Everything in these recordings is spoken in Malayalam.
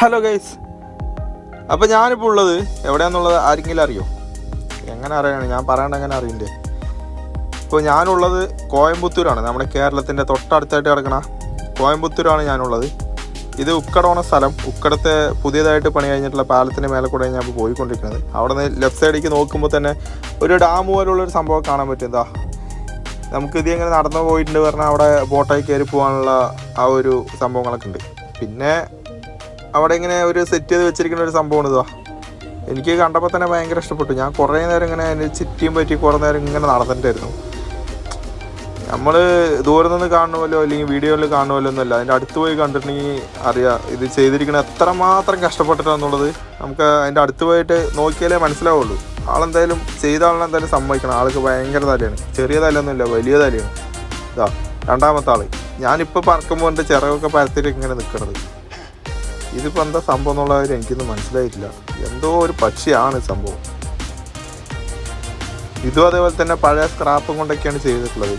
ഹലോ ഗൈസ് അപ്പോൾ ഞാനിപ്പോൾ ഉള്ളത് എവിടെയാണെന്നുള്ളത് ആരെങ്കിലും അറിയോ? എങ്ങനെ അറിയാണ് ഞാൻ പറയണ്ട എങ്ങനെ അറിയണ്ടേ ഇപ്പോൾ ഞാനുള്ളത് കോയമ്പത്തൂരാണ്. നമ്മുടെ കേരളത്തിന്റെ തൊട്ടടുത്തായിട്ട് കിടക്കണ കോയമ്പത്തൂരാണ് ഞാനുള്ളത്. ഇത് ഉക്കടോണ സ്ഥലം. ഉക്കടത്തെ പുതിയതായിട്ട് പണി കഴിഞ്ഞിട്ടുള്ള പാലത്തിന്റെ മേലെ കൂടെ ഞാൻ ഇപ്പോൾ പോയിക്കൊണ്ടിരിക്കുന്നത് അവിടെ നിന്ന് ലെഫ്റ്റ് സൈഡിലേക്ക് നോക്കുമ്പോൾ തന്നെ ഒരു ഡാം പോലുള്ള ഒരു സംഭവം കാണാൻ പറ്റും. ഇത്. ഇങ്ങനെ നടന്നു പോയിട്ടുണ്ട് പറഞ്ഞാൽ അവിടെ ബോട്ടായി കയറി പോകാനുള്ള ആ ഒരു സംഭവങ്ങളൊക്കെ ഉണ്ട്. പിന്നെ അവിടെ ഇങ്ങനെ ഒരു സെറ്റ് ചെയ്ത് വെച്ചിരിക്കുന്ന ഒരു സംഭവമാണ് ഇതാ. എനിക്ക് കണ്ടപ്പോൾ തന്നെ ഭയങ്കര ഇഷ്ടപ്പെട്ടു. ഞാൻ കുറേ നേരം ഇങ്ങനെ അതിന് ചുറ്റിയും പറ്റി കുറേ നേരം ഇങ്ങനെ നടന്നിട്ടായിരുന്നു. നമ്മൾ ദൂരെ നിന്ന് കാണുമല്ലോ അല്ലെങ്കിൽ വീഡിയോയിൽ കാണുമല്ലോ ഒന്നുമല്ല. അതിന്റെ അടുത്ത് പോയി കണ്ടിട്ടുണ്ടെങ്കിൽ അറിയാം. ഇത് ചെയ്തിരിക്കുന്നത് എത്രമാത്രം കഷ്ടപ്പെട്ടിട്ടാണെന്നുള്ളത് നമുക്ക് അതിന്റെ അടുത്ത് പോയിട്ട് നോക്കിയാലേ മനസ്സിലാവുള്ളൂ. ആളെന്തായാലും ചെയ്ത ആളിനെന്തായാലും സമ്മതിക്കണം. ആൾക്ക് ഭയങ്കര തലയാണ്. ചെറിയ തലയൊന്നുമില്ല വലിയ തലയാണ്. ഇതാ രണ്ടാമത്തെ ആൾ ഞാനിപ്പോൾ പറക്കുമ്പോൾ എന്റെ ചിറകൊക്കെ പരത്തിട്ട് ഇങ്ങനെ നിൽക്കുന്നത് ഇതിപ്പോൾ എന്താ സംഭവം എന്നുള്ള കാര്യം എനിക്കൊന്നും മനസ്സിലായിട്ടില്ല. എന്തോ ഒരു പക്ഷിയാണ് സംഭവം. ഇതും അതേപോലെ തന്നെ പഴയ സ്ക്രാപ്പും കൊണ്ടൊക്കെയാണ് ചെയ്തിട്ടുള്ളത്.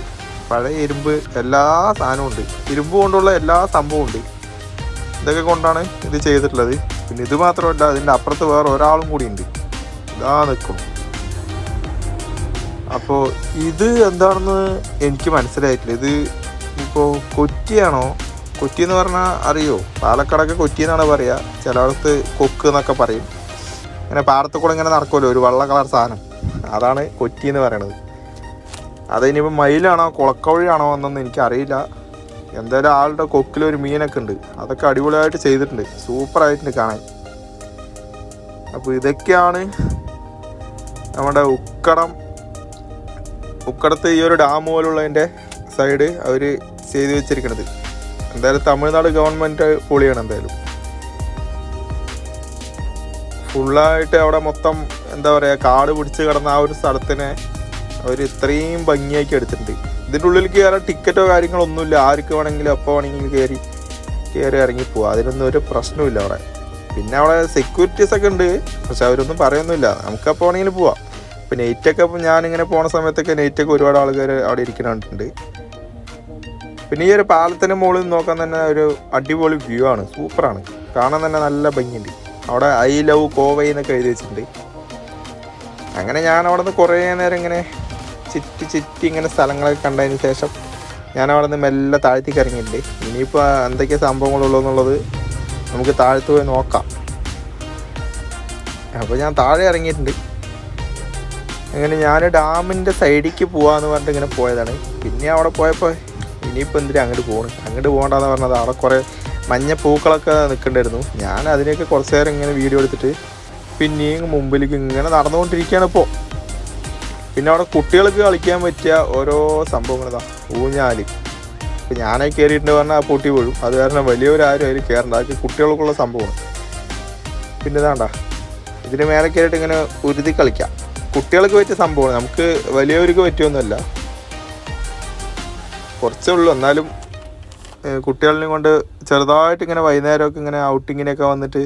പഴയ ഇരുമ്പ് എല്ലാ സാധനവും ഉണ്ട്. ഇരുമ്പ് കൊണ്ടുള്ള എല്ലാ സംഭവവും ഉണ്ട്. ഇതൊക്കെ കൊണ്ടാണ് ഇത് ചെയ്തിട്ടുള്ളത്. പിന്നെ ഇത് മാത്രമല്ല അതിന്റെ അപ്പുറത്ത് വേറെ ഒരാളും കൂടി ഉണ്ട്. ഇതാ നിൽക്കും. അപ്പോൾ ഇത് എന്താണെന്ന് എനിക്ക് മനസ്സിലായിട്ടില്ല. ഇത് ഇപ്പോൾ കൊറ്റിയാണോ കൊച്ചി എന്ന് പറഞ്ഞാൽ അറിയോ? പാലക്കാടൊക്കെ കൊച്ചി എന്നാണ് പറയുക ചിലയിടത്ത് കൊക്ക് എന്നൊക്കെ പറയും. ഇങ്ങനെ പാടത്ത് കൂടെ ഇങ്ങനെ നടക്കുമല്ലോ ഒരു വെള്ള കളർ സാധനം. അതാണ് കൊച്ചി എന്ന് പറയണത്. അതിനിപ്പോൾ മയിലാണോ കുളക്കവഴിയാണോ എന്നൊന്നും എനിക്കറിയില്ല. എന്തായാലും ആളുടെ കൊക്കിലൊരു മീനൊക്കെ ഉണ്ട്. അതൊക്കെ അടിപൊളിയായിട്ട് ചെയ്തിട്ടുണ്ട്. സൂപ്പറായിട്ടുണ്ട് കാണാൻ. അപ്പോൾ ഇതൊക്കെയാണ് നമ്മുടെ ഉക്കടം. ഉക്കടത്ത് ഈ ഒരു ഡാം പോലുള്ളതിന്റെ സൈഡ് അവർ ചെയ്തു വെച്ചിരിക്കുന്നത് എന്തായാലും തമിഴ്നാട് ഗവൺമെന്റ് പൊളിയാണ് എന്തായാലും. ഫുള്ളായിട്ട് അവിടെ മൊത്തം എന്താ പറയുക കാട് പിടിച്ച് കിടന്ന ആ ഒരു സ്ഥലത്തിനെ അവർ ഇത്രയും ഭംഗിയാക്കി എടുത്തിട്ടുണ്ട്. ഇതിന്റെ ഉള്ളിൽ കയറാൻ ടിക്കറ്റോ കാര്യങ്ങളോ ഒന്നുമില്ല. ആർക്ക് വേണമെങ്കിലും എപ്പോൾ വേണമെങ്കിലും കയറി കയറി ഇറങ്ങി പോവാം. അതിനൊന്നും ഒരു പ്രശ്നമില്ല അവിടെ. പിന്നെ അവിടെ സെക്യൂരിറ്റീസ് ഒക്കെ ഉണ്ട്. പക്ഷെ അവരൊന്നും പറയൊന്നുമില്ല. നമുക്ക് എപ്പോൾ വേണമെങ്കിലും പോവാം. ഇപ്പം നെയ്റ്റൊക്കെ ഇപ്പം ഞാനിങ്ങനെ പോണ സമയത്തൊക്കെ നെയ്റ്റൊക്കെ ഒരുപാട് ആൾക്കാർ അവിടെ ഇരിക്കുന്ന കണ്ടിട്ടുണ്ട്. പിന്നെ ഈ ഒരു പാലത്തിന് മുകളിൽ നോക്കാൻ തന്നെ ഒരു അടിപൊളി വ്യൂ ആണ്. സൂപ്പറാണ് കാണാൻ തന്നെ നല്ല ഭംഗിയുണ്ട്. അവിടെ ഐ ലവ് കോവൈ എന്നൊക്കെ എഴുതി വെച്ചിട്ടുണ്ട്. അങ്ങനെ ഞാൻ അവിടെ നിന്ന് കുറേ നേരം ഇങ്ങനെ ചുറ്റി ചുറ്റി ഇങ്ങനെ സ്ഥലങ്ങളൊക്കെ കണ്ടതിന് ശേഷം ഞാൻ അവിടെ നിന്ന് മെല്ലെ താഴ്ത്തിക്ക് ഇറങ്ങിയിട്ടുണ്ട്. ഇനിയിപ്പോൾ എന്തൊക്കെ സംഭവങ്ങളുള്ളൂ എന്നുള്ളത് നമുക്ക് താഴ്ത്തു പോയി നോക്കാം. അപ്പോൾ ഞാൻ താഴെ ഇറങ്ങിയിട്ടുണ്ട്. അങ്ങനെ ഞാൻ ഡാമിന്റെ സൈഡിലേക്ക് പോകാമെന്ന് പറഞ്ഞിട്ട് ഇങ്ങനെ പോയതാണ്. പിന്നെ അവിടെ പോയപ്പോൾ ഇനിയിപ്പോൾ എന്തിനാ അങ്ങോട്ട് പോകണം അങ്ങോട്ട് പോകണ്ടെന്ന് പറഞ്ഞത്. അവിടെ കുറേ മഞ്ഞ പൂക്കളൊക്കെ നിൽക്കണ്ടായിരുന്നു ഞാൻ അതിനെയൊക്കെ കുറച്ച് നേരം ഇങ്ങനെ വീഡിയോ എടുത്തിട്ട് പിന്നെയും മുമ്പിലേക്ക് ഇങ്ങനെ നടന്നുകൊണ്ടിരിക്കുകയാണ് ഇപ്പോൾ പിന്നെ അവിടെ കുട്ടികൾക്ക് കളിക്കാൻ പറ്റിയ ഓരോ സംഭവങ്ങളതാ ഊഞ്ഞാൽ ഇപ്പം ഞാനേ കയറിയിട്ടുണ്ട് പറഞ്ഞാൽ ആ പൊട്ടി വീഴും. അത് കാരണം വലിയവരാരും അതിൽ കയറണ്ട അതൊക്കെ കുട്ടികൾക്കുള്ള സംഭവമാണ്. പിന്നെ ഇതാണ്ട. ഇതിന് മേലെ കയറിയിട്ട് ഇങ്ങനെ ഉരുതി കളിക്കാം. കുട്ടികൾക്ക് പറ്റിയ സംഭവമാണ്. നമുക്ക് വലിയവർക്ക് പറ്റിയൊന്നുമല്ല. കുറച്ചേ ഉള്ളൂ എന്നാലും കുട്ടികളിനെ കൊണ്ട് ചെറുതായിട്ട് ഇങ്ങനെ വൈകുന്നേരമൊക്കെ ഇങ്ങനെ ഔട്ടിങ്ങിനൊക്കെ വന്നിട്ട്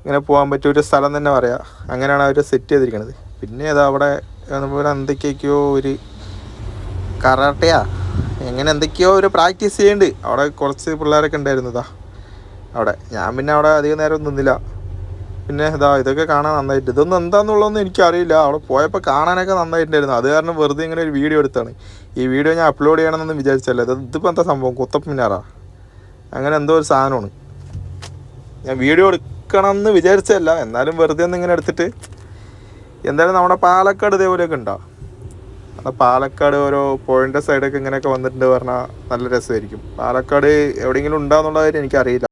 ഇങ്ങനെ പോകാൻ പറ്റിയ ഒരു സ്ഥലം തന്നെ പറയാം. അങ്ങനെയാണ് അവർ സെറ്റ് ചെയ്തിരിക്കുന്നത് പിന്നെ അത് അവിടെ അതുപോലെ എന്തൊക്കെയൊക്കെയോ ഒരു കറാട്ടയാ എങ്ങനെ എന്തൊക്കെയോ ഒരു പ്രാക്ടീസ് ചെയ്യുന്നുണ്ട് അവിടെ കുറച്ച് പിള്ളേരൊക്കെ ഉണ്ടായിരുന്നതാ. അവിടെ ഞാൻ പിന്നെ അവിടെ അധികം നേരം നിന്നില്ല. പിന്നെ ഇതാ ഇതൊക്കെ കാണാൻ നന്നായിട്ട്. ഇതൊന്നും എന്താണെന്നുള്ളതൊന്നും എനിക്കറിയില്ല. അവിടെ പോയപ്പോൾ കാണാനൊക്കെ നന്നായിട്ടുണ്ടായിരുന്നു. അത് കാരണം വെറുതെ ഇങ്ങനെ ഒരു വീഡിയോ എടുത്താണ്. ഈ വീഡിയോ ഞാൻ അപ്ലോഡ് ചെയ്യണമെന്നൊന്നും വിചാരിച്ചല്ല ഇത് ഇതിപ്പോൾ എന്താ സംഭവം? കുത്തപ്പിന്നാറാ അങ്ങനെ എന്തോ ഒരു സാധനമാണ്. ഞാൻ വീഡിയോ എടുക്കണം എന്ന് വിചാരിച്ചല്ല എന്നാലും വെറുതെ ഒന്ന് ഇങ്ങനെ എടുത്തിട്ട്. എന്തായാലും നമ്മുടെ പാലക്കാട് ഇതേപോലെയൊക്കെ ഉണ്ടോ? പാലക്കാട് ഓരോ പുഴന്റെ സൈഡൊക്കെ ഇങ്ങനെയൊക്കെ വന്നിട്ടുണ്ട് പറഞ്ഞാൽ നല്ല രസമായിരിക്കും. പാലക്കാട് എവിടെയെങ്കിലും ഉണ്ടോ എന്നുള്ളതായിട്ട് എനിക്കറിയില്ല.